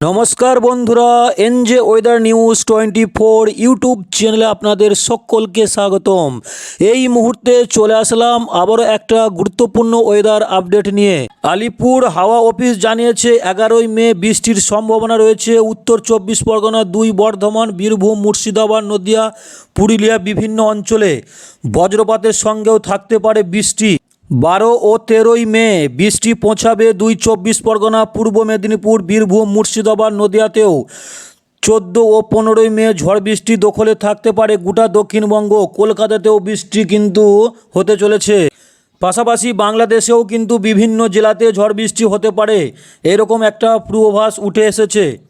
নমস্কার বন্ধুরা, NJ weather news twenty four YouTube চ্যানেলে আপনাদের সকলকে স্বাগতম। এই মুহূর্তে চলে আসলাম আবারও একটা গুরুত্বপূর্ণ ওয়েদার আপডেট নিয়ে। আলিপুর হাওয়া অফিস জানিয়েছে, এগারোই মে বৃষ্টির সম্ভাবনা রয়েছে। উত্তর চব্বিশ পরগনা দুই, বর্ধমান, বীরভূম, মুর্শিদাবাদ, নদিয়া, পুরুলিয়া বিভিন্ন অঞ্চলে। বজ্রপাতের সঙ্গেও থাকতে পারে বৃষ্টি। বারো ও তেরোই মে, বৃষ্টি পৌঁছাবে দুই চব্বিশ পরগনা, পূর্ব মেদিনীপুর, বীরভূম, মুর্শিদাবাদ, নদিয়াতেও। চোদ্দ ও পনেরোই মে, ঝড় বৃষ্টি দখলে থাকতে পারে গোটা দক্ষিণবঙ্গ। কলকাতাতেও বৃষ্টি কিন্তু হতে চলেছে। পাশাপাশি বাংলাদেশেও কিন্তু বিভিন্ন জেলাতে ঝড় বৃষ্টি হতে পারে। এরকম একটা পূর্বাভাস উঠে এসেছে।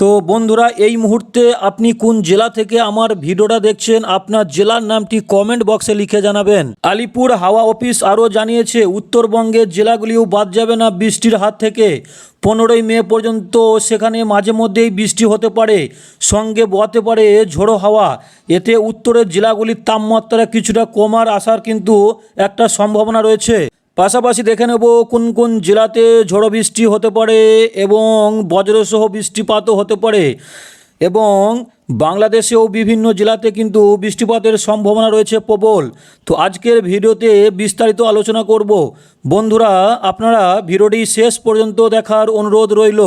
তো বন্ধুরা, এই মুহূর্তে আপনি কোন জেলা থেকে আমার ভিডিওটা দেখছেন, আপনার জেলার নামটি কমেন্ট বক্সে লিখে জানাবেন। আলিপুর হাওয়া অফিস আরও জানিয়েছে, উত্তরবঙ্গের জেলাগুলিও বাদ যাবে না বৃষ্টির হাত থেকে। পনেরোই মে পর্যন্ত সেখানে মাঝে মধ্যেই বৃষ্টি হতে পারে, সঙ্গে বহাতে পারে ঝোড়ো হাওয়া। এতে উত্তরের জেলাগুলির তাপমাত্রা কিছুটা কমার আসার কিন্তু একটা সম্ভাবনা রয়েছে। পাশাপাশি দেখে নেব কোন কোন জেলাতে ঝড়ো বৃষ্টি হতে পারে এবং বজ্রসহ বৃষ্টিপাতও হতে পারে। এবং বাংলাদেশেও বিভিন্ন জেলাতে কিন্তু বৃষ্টিপাতের সম্ভাবনা রয়েছে প্রবল। তো আজকের ভিডিওতে বিস্তারিত আলোচনা করব। বন্ধুরা, আপনারা ভিডিওটি শেষ পর্যন্ত দেখার অনুরোধ রইল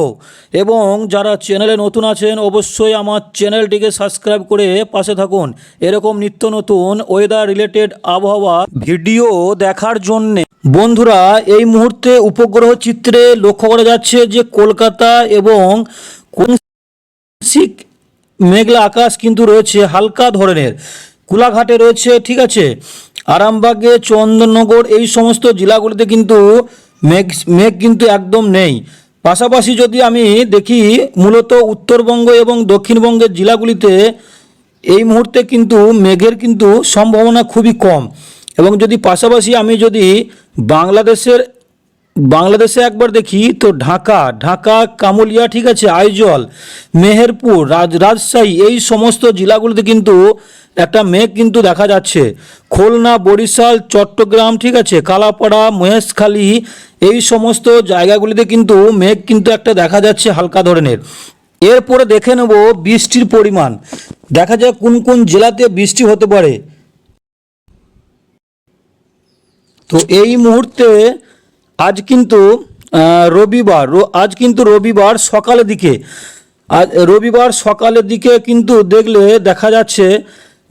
এবং যারা চ্যানেলে নতুন আছেন, অবশ্যই আমার চ্যানেলটিকে সাবস্ক্রাইব করে পাশে থাকুন। এরকম নিত্য নতুন ওয়েদার রিলেটেড আবহাওয়া ভিডিও দেখার জন্যে। বন্ধুরা, এই মুহূর্তে উপগ্রহ চিত্রে লক্ষ্য করা যাচ্ছে যে কলকাতা এবং আংশিক মেঘলা আকাশ কিন্তু রয়েছে হালকা ধরনের। কুলাঘাটে রয়েছে, ঠিক আছে। আরামবাগে চন্দননগর এই সমস্ত জেলাগুলিতে কিন্তু মেঘ মেঘ কিন্তু একদম নেই। পাশাপাশি যদি আমি দেখি মূলত উত্তরবঙ্গ এবং দক্ষিণবঙ্গের জেলাগুলিতে এই মুহূর্তে কিন্তু মেঘের কিন্তু সম্ভাবনা খুবই কম। এবং যদি পাশাপাশি আমি যদি বাংলাদেশের বাংলাদেশে একবার দেখি তো ঢাকা ঢাকা, কামুলিয়া, ঠিক আছে, আইজল, মেহেরপুর, রাজ, রাজশাহী, এই সমস্ত জেলাগুলিতে কিন্তু একটা মেঘ কিন্তু দেখা যাচ্ছে। খুলনা, বরিশাল, চট্টগ্রাম, ঠিক আছে, কালাপাড়া, মহেশখালী, এই সমস্ত জায়গাগুলিতে কিন্তু মেঘ কিন্তু একটা দেখা যাচ্ছে হালকা ধরনের। এরপরে দেখে নেব বৃষ্টির পরিমাণ। দেখা যায় কোন কোন জেলাতে বৃষ্টি হতে পারে। তো এই মুহূর্তে আজ কিন্তু রবিবার আজ কিন্তু রবিবার সকালের দিকে। আজ রবিবার সকালের দিকে কিন্তু দেখলে দেখা যাচ্ছে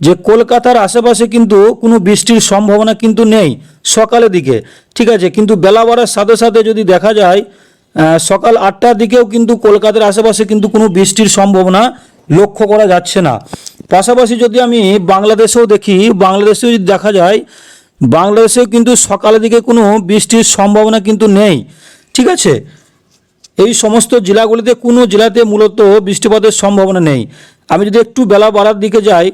যে কলকাতার আশেপাশে কিন্তু কোনো বৃষ্টির সম্ভাবনা কিন্তু নেই সকালের দিকে। ঠিক আছে, কিন্তু বেলা বাড়ার সাথে সাথে যদি দেখা যায় সকাল আটটার দিকেও কিন্তু কলকাতার আশেপাশে কিন্তু কোনো বৃষ্টির সম্ভাবনা লক্ষ্য করা যাচ্ছে না। পাশাপাশি যদি আমি বাংলাদেশেও দেখি, বাংলাদেশেও যদি দেখা যায় বাংলাদেশেও কিন্তু সকালের দিকে কোনো বৃষ্টির সম্ভাবনা কিন্তু নেই। ঠিক আছে? এই সমস্ত জেলাগুলিতে কোনো জেলাতে মূলত বৃষ্টিপাতের সম্ভাবনা নেই। আমি যদি একটু বেলা বাড়ার দিকে যাই,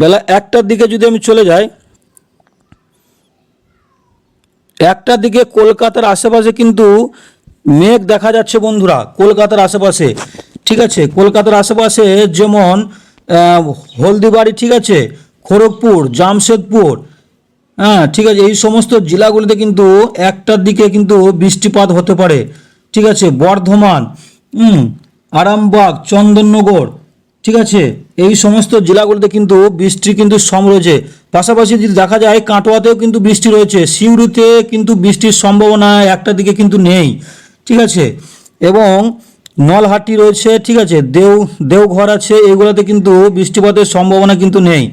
বেলা একটার দিকে যদি আমি চলে যাই, একটার দিকে কলকাতার আশেপাশে কিন্তু মেঘ দেখা যাচ্ছে বন্ধুরা, কলকাতার আশেপাশে। ঠিক আছে? কলকাতার আশেপাশে যেমন হলদিবাড়ি, ঠিক আছে? খড়গপুর, জামশেদপুর হ্যাঁ ঠিক আছে, এই সমস্ত জেলাগুলিতে কিন্তু একটার দিকে কিন্তু বৃষ্টিপাত হতে পারে। ঠিক আছে, বর্ধমান আরামবাগ, চন্দননগর, ঠিক আছে, এই সমস্ত জেলাগুলিতে কিন্তু বৃষ্টি কিন্তু সম রয়েছে। পাশাপাশি যদি দেখা যায়, কাটোয়াতেও কিন্তু বৃষ্টি রয়েছে, সিউড়িতে কিন্তু বৃষ্টির সম্ভাবনা একটা দিকে কিন্তু নেই। ঠিক আছে, এবং নলহাটি রয়েছে, ঠিক আছে, দেও, দেওঘর আছে, এগুলোতে কিন্তু বৃষ্টিপাতের সম্ভাবনা কিন্তু নেই।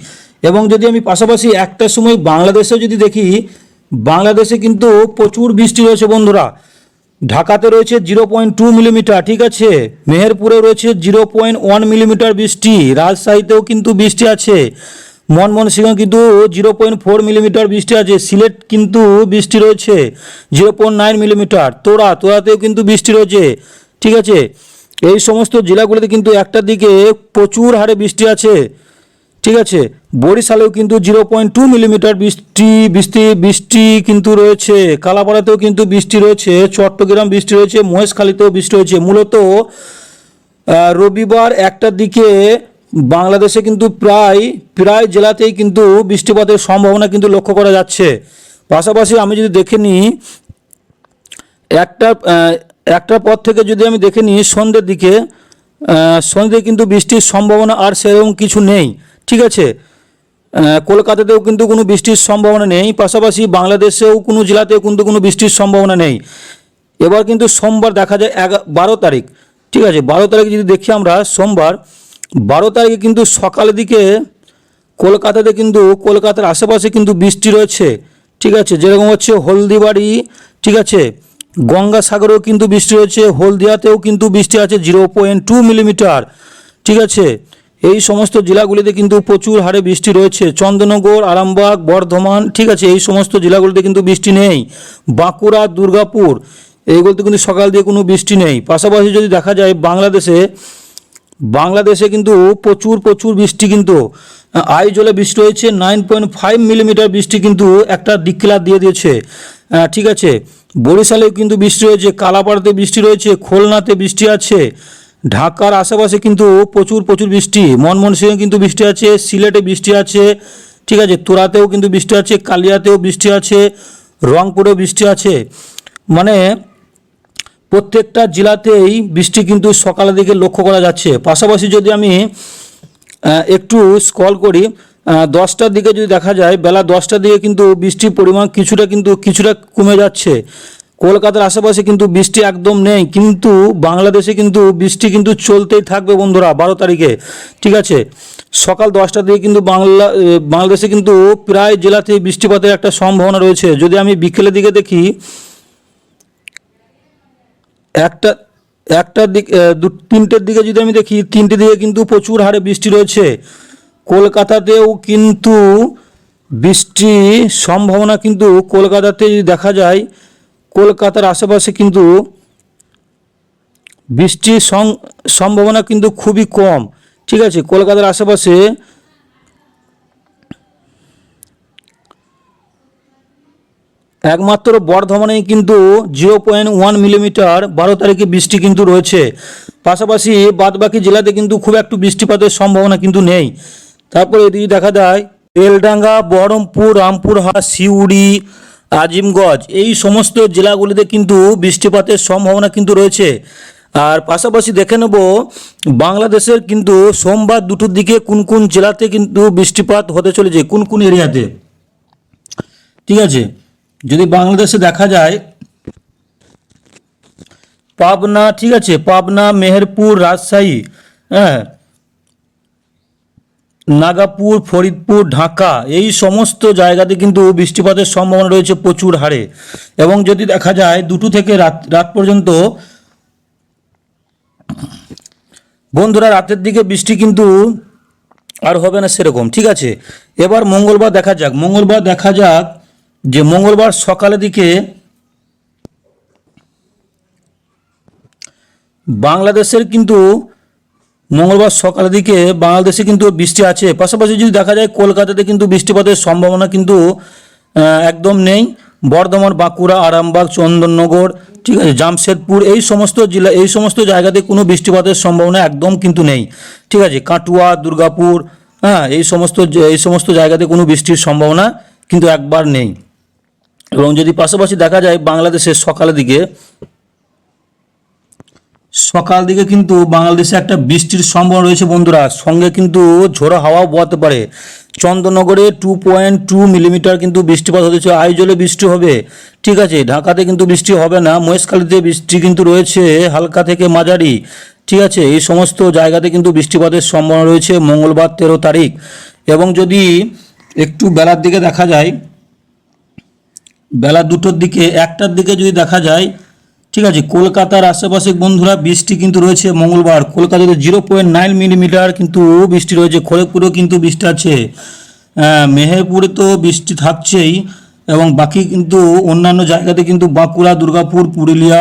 এবং যদি আমি পাশাপাশি একটা সময় বাংলাদেশেও যদি দেখি, বাংলাদেশে কিন্তু প্রচুর বৃষ্টি রয়েছে বন্ধুরা। ঢাকাতে রয়েছে জিরো পয়েন্ট টু মিলিমিটার, ঠিক আছে? মেহেরপুরে রয়েছে জিরো পয়েন্ট ওয়ান মিলিমিটার বৃষ্টি, রাজশাহীতেও কিন্তু বৃষ্টি আছে। মনমোহনসিংহ কিন্তু জিরো পয়েন্ট ফোর মিলিমিটার বৃষ্টি আছে, সিলেট কিন্তু বৃষ্টি রয়েছে জিরো পয়েন্ট নাইন মিলিমিটার, তোরা, তোরাতেও কিন্তু বৃষ্টি রয়েছে, ঠিক আছে? এই সমস্ত জেলাগুলিতে কিন্তু একটার দিকে প্রচুর হারে বৃষ্টি আছে। ঠিক আছে, বরিশালেও কিন্তু জিরো পয়েন্ট টু মিলিমিটার বৃষ্টি বৃষ্টি বৃষ্টি কিন্তু রয়েছে, কালাপাড়াতেও কিন্তু বৃষ্টি রয়েছে, চট্টগ্রাম বৃষ্টি রয়েছে, মহেশখালীতেও বৃষ্টি রয়েছে। মূলত রবিবার একটার দিকে বাংলাদেশে কিন্তু প্রায় প্রায় জেলাতেই কিন্তু বৃষ্টিপাতের সম্ভাবনা কিন্তু লক্ষ্য করা যাচ্ছে। পাশাপাশি আমি যদি দেখে নিই একটা একটার পর থেকে যদি আমি দেখে নিই সন্ধ্যের দিকে সন্ধ্যে কিন্তু বৃষ্টির সম্ভাবনা আর সেরকম কিছু নেই। ঠিক আছে। কলকাতাতেও কিন্তু কোনো বৃষ্টির সম্ভাবনা নেই, পাশাপাশি বাংলাদেশেও কোনো জেলাতেও কিন্তু কোনো বৃষ্টির সম্ভাবনা নেই। এবার কিন্তু সোমবার দেখা যায় এগা বারো তারিখ, ঠিক আছে, বারো তারিখ যদি দেখি আমরা, সোমবার বারো তারিখে কিন্তু সকালের দিকে কলকাতাতে কিন্তু, কলকাতার আশেপাশে কিন্তু বৃষ্টি রয়েছে, ঠিক আছে, যেরকম হচ্ছে হলদিবাড়ি, ঠিক আছে, গঙ্গাসাগরেও কিন্তু বৃষ্টি রয়েছে, হলদিয়াতেও কিন্তু বৃষ্টি আছে জিরো পয়েন্ট টু মিলিমিটার ঠিক আছে এই সমস্ত জেলাগুলিতে কিন্তু প্রচুর হারে বৃষ্টি রয়েছে। চন্দ্রনগর আরামবাগ, বর্ধমান, ঠিক আছে, এই সমস্ত জেলাগুলিতে কিন্তু বৃষ্টি নেই। বাঁকুড়া, দুর্গাপুর, এইগুলোতে কিন্তু সকাল দিয়ে কোনো বৃষ্টি নেই। পাশাপাশি যদি দেখা যায়, বাংলাদেশে বাংলাদেশে কিন্তু প্রচুর প্রচুর বৃষ্টি কিন্তু আই জলে বৃষ্টি হয়েছে নাইন পয়েন্ট ফাইভ মিলিমিটার বৃষ্টি কিন্তু একটা ডিক্লার দিয়ে দিয়েছে। ঠিক আছে, বরিশালেও কিন্তু বৃষ্টি রয়েছে কালাপাড়াতে বৃষ্টি রয়েছে, খুলনাতে বৃষ্টি আছে। ঢাকার আশেপাশে কিন্তু প্রচুর প্রচুর বৃষ্টি। মনমোহনসিংহে কিন্তু বৃষ্টি আছে, সিলেটে বৃষ্টি আছে, ঠিক আছে, তোরাতেও কিন্তু বৃষ্টি আছে, কালিয়াতেও বৃষ্টি আছে, রংপুরেও বৃষ্টি আছে। মানে প্রত্যেকটা জেলাতেই বৃষ্টি কিন্তু সকালের দিকে লক্ষ্য করা যাচ্ছে। পাশাপাশি যদি আমি একটু স্কল করি দশটার দিকে যদি দেখা যায়, বেলা দশটার দিকে কিন্তু বৃষ্টির পরিমাণ কিছুটা কিন্তু, কিছুটা কমে যাচ্ছে। কলকাতার আশেপাশে কিন্তু বৃষ্টি একদম নেই, কিন্তু বাংলাদেশে কিন্তু বৃষ্টি কিন্তু চলতেই থাকবে বন্ধুরা বারো তারিখে, ঠিক আছে? সকাল দশটা থেকে কিন্তু বাংলা বাংলাদেশে কিন্তু প্রায় জেলাতে বৃষ্টিপাতের একটা সম্ভাবনা রয়েছে। যদি আমি বিকেলের দিকে দেখি, একটা একটার দিক তিনটের দিকে যদি আমি দেখি, তিনটে দিকে কিন্তু প্রচুর হারে বৃষ্টি রয়েছে। কলকাতাতেও কিন্তু বৃষ্টি সম্ভাবনা কিন্তু কলকাতাতে দেখা যায় কলকাতার আশেপাশে কিন্তু বৃষ্টির সম্ভাবনা কিন্তু খুবই কম। ঠিক আছে, কলকাতার আশেপাশে একমাত্র বর্ধমানেই কিন্তু জিরো পয়েন্ট ওয়ান মিলিমিটার বারো তারিখে বৃষ্টি কিন্তু রয়েছে। পাশাপাশি বাদবাকি জেলাতে কিন্তু খুব একটু বৃষ্টিপাতের সম্ভাবনা কিন্তু নেই। তারপরে এদিকে দেখা যায় বেলডাঙ্গা বহরমপুর, রামপুরহাট, সিউড়ি আজিমগঞ্জ এই সমস্ত জেলাগুলিতে কিন্তু বৃষ্টিপাতের সম্ভাবনা কিন্তু রয়েছে। আর পাশাপাশি দেখে নেব, বাংলাদেশের কিন্তু সোমবার দুটোর দিকে কোন কোন জেলাতে কিন্তু বৃষ্টিপাত হতে চলেছে, কোন কোন এরিয়াতে? ঠিক আছে, যদি বাংলাদেশে দেখা যায়, পাবনা, ঠিক আছে, পাবনা, মেহেরপুর, রাজশাহী হ্যাঁ নাগাপুর, ফরিদপুর, ঢাকা এই সমস্ত জায়গাতে কিন্তু বৃষ্টিপাতের সম্ভাবনা রয়েছে প্রচুর হারে। এবং যদি দেখা যায়, দুটো থেকে রাত রাত পর্যন্ত বন্ধুরা, রাতের দিকে বৃষ্টি কিন্তু আর হবে না সেরকম, ঠিক আছে? এবার মঙ্গলবার দেখা যাক, মঙ্গলবার দেখা যাক যে মঙ্গলবার সকালের দিকে বাংলাদেশের কিন্তু মঙ্গলবার সকালের দিকে বাংলাদেশে কিন্তু বৃষ্টি আছে। পাশাপাশি যদি দেখা যায়, কলকাতাতে কিন্তু বৃষ্টিপাতের সম্ভাবনা কিন্তু একদম নেই। বর্ধমান, বাঁকুড়া, আরামবাগ, চন্দননগর, ঠিক আছে, জামশেদপুর, এই সমস্ত জেলা, এই সমস্ত জায়গাতে কোনো বৃষ্টিপাতের সম্ভাবনা একদম কিন্তু নেই। ঠিক আছে, কাটুয়া, দুর্গাপুর হ্যাঁ এই সমস্ত এই সমস্ত জায়গাতে কোনো বৃষ্টির সম্ভাবনা কিন্তু একবার নেই। এবং যদি পাশাপাশি দেখা যায়, বাংলাদেশের সকালের দিকে সকাল দিকে কিন্তু বাংলাদেশে একটা বৃষ্টির সম্ভাবনা রয়েছে বন্ধুরা। সঙ্গে কিন্তু ঝোড়ো হাওয়াও বওয়াতে পারে। চন্দ্রনগরে টু পয়েন্ট টু মিলিমিটার কিন্তু বৃষ্টিপাত হতেছে আইজলে বৃষ্টি হবে। ঠিক আছে, ঢাকাতে কিন্তু বৃষ্টি হবে না। মহেশখালীতে বৃষ্টি কিন্তু রয়েছে হালকা থেকে মাঝারি। ঠিক আছে, এই সমস্ত জায়গাতে কিন্তু বৃষ্টিপাতের সম্ভাবনা রয়েছে মঙ্গলবার তেরো তারিখ। এবং যদি একটু বেলার দিকে দেখা যায়, বেলা দুটোর দিকে, একটার দিকে যদি দেখা যায় ঠিক আছে, কলকাতার আশেপাশে বন্ধুরা বৃষ্টি কিন্তু রয়েছে মঙ্গলবার। কলকাতাতে জিরো পয়েন্ট নাইন মিলিমিটার কিন্তু বৃষ্টি রয়েছে, খড়গপুরেও কিন্তু বৃষ্টি আছে। মেহেরপুরে তো বৃষ্টি থাকছেই এবং বাকি কিন্তু অন্যান্য জায়গাতে কিন্তু বাঁকুড়া, দুর্গাপুর, পুরুলিয়া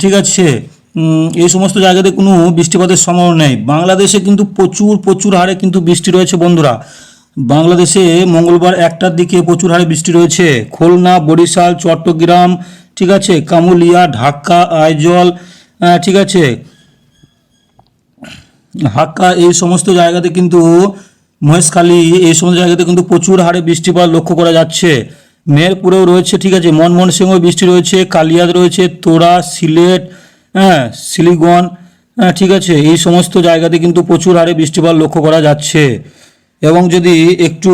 ঠিক আছে। এই সমস্ত জায়গাতে কোনো বৃষ্টিপাতের সম্ভাবনা নেই। বাংলাদেশে কিন্তু প্রচুর প্রচুর হারে কিন্তু বৃষ্টি রয়েছে বন্ধুরা। বাংলাদেশে মঙ্গলবার একটার দিকে প্রচুর হারে বৃষ্টি রয়েছে। খুলনা, বরিশাল, চট্টগ্রাম ঠিক আছে, কামুলিয়া, ঢাকা, আইজল ঠিক আছে। হাক্কা এই সমস্ত জায়গাতে কিন্তু মহেশখালী এই সমস্ত জায়গাতে কিন্তু প্রচুর হারে বৃষ্টিপাত লক্ষ্য করা যাচ্ছে। মেহেরপুরেও রয়েছে, ঠিক আছে মনমোহন সিংহ বৃষ্টি রয়েছে, কালিয়াদ রয়েছে তোরা সিলেট হ্যাঁ শিলিগঞ্জ হ্যাঁ ঠিক আছে, এই সমস্ত জায়গাতে কিন্তু প্রচুর হারে বৃষ্টিপাত লক্ষ্য করা যাচ্ছে। এবং যদি একটু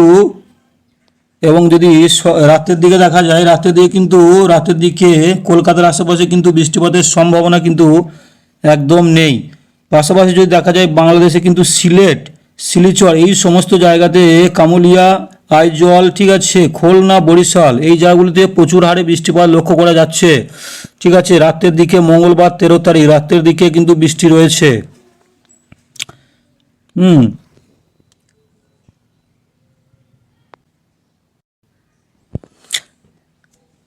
এবং যদি রাতের দিকে দেখা যায়, রাতের দিকে কিন্তু, রাতের দিকে কলকাতার আশেপাশে কিন্তু বৃষ্টিপাতের সম্ভাবনা কিন্তু একদম নেই। পাশাপাশি যদি দেখা যায়, বাংলাদেশে কিন্তু সিলেট, শিলিচর, এই সমস্ত জায়গাতে কামুলিয়া, আইজল, ঠিক আছে, খুলনা, বরিশাল, এই জায়গাগুলিতে প্রচুর হারে বৃষ্টিপাত লক্ষ্য করা যাচ্ছে। ঠিক আছে, রাতের দিকে মঙ্গলবার তেরো তারিখ, রাতের দিকে কিন্তু বৃষ্টি রয়েছে। হুম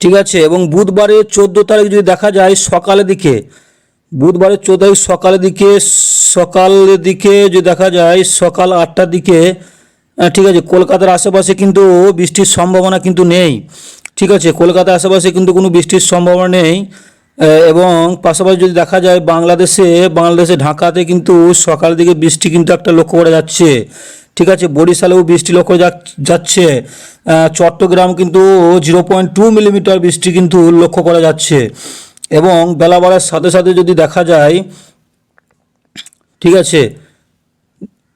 ঠিক আছে, এবং বুধবারে চোদ্দ তারিখ যদি দেখা যায় সকালের দিকে, বুধবারের চোদ্দ তারিখ সকালের দিকে সকালের দিকে যদি দেখা যায় সকাল আটটার দিকে ঠিক আছে, কলকাতার আশেপাশে কিন্তু বৃষ্টির সম্ভাবনা কিন্তু নেই, ঠিক আছে, কলকাতার আশেপাশে কিন্তু কোনো বৃষ্টির সম্ভাবনা নেই এবং পাশাপাশি যদি দেখা যায় বাংলাদেশে বাংলাদেশে ঢাকাতে কিন্তু সকালের দিকে বৃষ্টি কিন্তু একটা লক্ষ্য করা যাচ্ছে ঠিক আছে, বরিশালেও বৃষ্টি লক্ষ্য যাচ্ছে। চট্টগ্রাম কিন্তু জিরো পয়েন্ট টু মিলিমিটার বৃষ্টি কিন্তু লক্ষ্য করা যাচ্ছে। এবং বেলা বাড়ার সাথে সাথে যদি দেখা যায়, ঠিক আছে,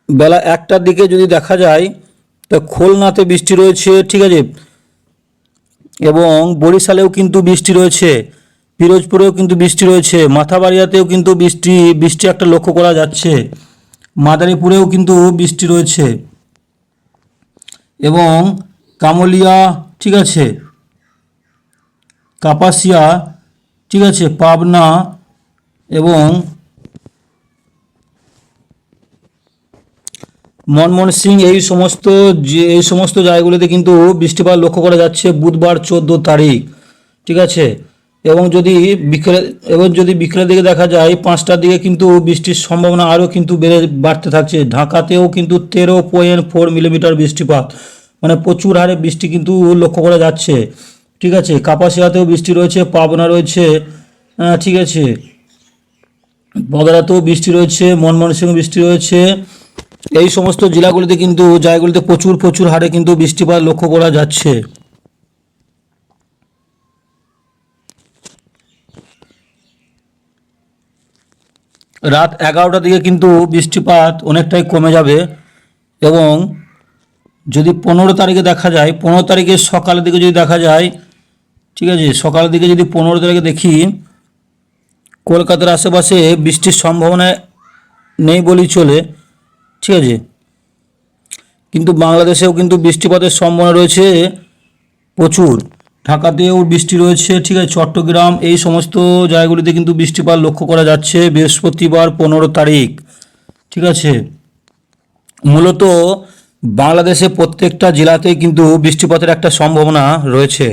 বেলা একটার দিকে যদি দেখা যায়, তা খুলনাতে বৃষ্টি রয়েছে, ঠিক আছে, এবং বরিশালেও কিন্তু বৃষ্টি রয়েছে, পিরোজপুরেও কিন্তু বৃষ্টি রয়েছে, মাথাবাড়িয়াতেও কিন্তু বৃষ্টি বৃষ্টি একটা লক্ষ্য করা যাচ্ছে। মাদারীপুরেও কিন্তু বৃষ্টি রয়েছে। এবং কামলিয়া, ঠিক আছে। কাপাসিয়া, ঠিক আছে, পাবনা এবং মনমোহন সিং এই সমস্ত যে, এই সমস্ত জায়গাগুলিতে কিন্তু বৃষ্টিপাত লক্ষ্য করা যাচ্ছে বুধবার চোদ্দ তারিখ, ঠিক আছে। এবং যদি বিকেলে, এবং যদি বিকেলের দিকে দেখা যায়, পাঁচটার দিকে কিন্তু বৃষ্টির সম্ভাবনা আরও কিন্তু বেড়ে বাড়তে থাকছে। ঢাকাতেও কিন্তু তেরো পয়েন্ট ফোর মিলিমিটার বৃষ্টিপাত। মানে প্রচুর হারে বৃষ্টি কিন্তু লক্ষ্য করা যাচ্ছে। ঠিক আছে, কাপাসিয়াতেও বৃষ্টি রয়েছে, পাবনা রয়েছে ঠিক আছে। বদরাতেও বৃষ্টি রয়েছে মনমোহন সিং বৃষ্টি রয়েছে। এই সমস্ত জেলাগুলিতে কিন্তু, জায়গাগুলিতে প্রচুর প্রচুর হারে কিন্তু বৃষ্টিপাত লক্ষ্য করা যাচ্ছে। রাত এগারোটার দিকে কিন্তু বৃষ্টিপাত অনেকটাই কমে যাবে এবং যদি পনেরো তারিখে দেখা যায়, পনেরো তারিখে সকালের দিকে যদি দেখা যায়, ঠিক আছে, সকালের দিকে যদি পনেরো তারিখে দেখি, কলকাতার আশেপাশে বৃষ্টির সম্ভাবনা নেই বলেই চলে, ঠিক আছে। কিন্তু বাংলাদেশেও কিন্তু বৃষ্টিপাতের সম্ভাবনা রয়েছে প্রচুর। ঢাকাতেও বৃষ্টি রয়েছে, ঠিক আছে, চট্টগ্রাম, এই সমস্ত জায়গাগুলিতে কিন্তু বৃষ্টিপাত লক্ষ্য করা যাচ্ছে বৃহস্পতিবার পনেরো তারিখ, ঠিক আছে। মূলত বাংলাদেশে প্রত্যেকটা জেলাতেই কিন্তু বৃষ্টিপাতের একটা সম্ভাবনা রয়েছে।